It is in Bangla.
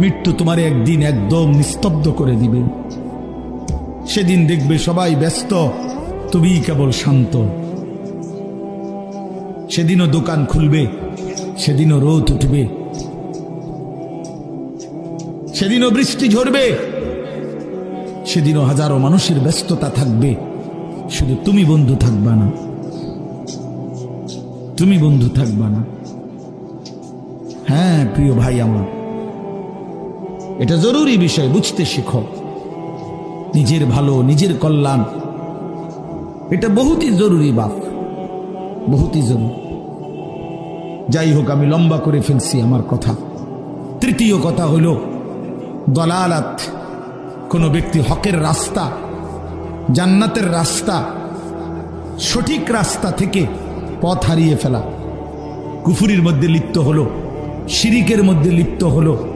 মৃত্যু তোমার একদিন একদম নিস্তব্ধ করে দিবে। সেদিন দেখবে সবাই ব্যস্ত তুমি কেবল শান্ত। সেদিনও দোকান খুলবে, সেদিনও রোদ উঠবে। সেদিনও বৃষ্টি ঝরবে, সেদিনও হাজারো মানুষের ব্যস্ততা থাকবে। শুধু তুমি বন্ধু থাকবা না। তুমি বন্ধু থাকবা না। হ্যাঁ প্রিয় ভাই আমার। এটা জরুরি বিষয়, বুঝতে শিখো। নিজের ভালো, নিজের কল্যাণ। এটা বহুতই জরুরি বাপ, বহুতই জরুরি। যাই হোক, আমি লম্বা করে ফেলছি আমার কথা। তৃতীয় কথা হল, দলালাত কোনো ব্যক্তি হকের রাস্তা, জান্নাতের রাস্তা, সঠিক রাস্তা থেকে পথ হারিয়ে ফেলা। কুফুরির মধ্যে লিপ্ত হলো, শিরিকের মধ্যে লিপ্ত হলো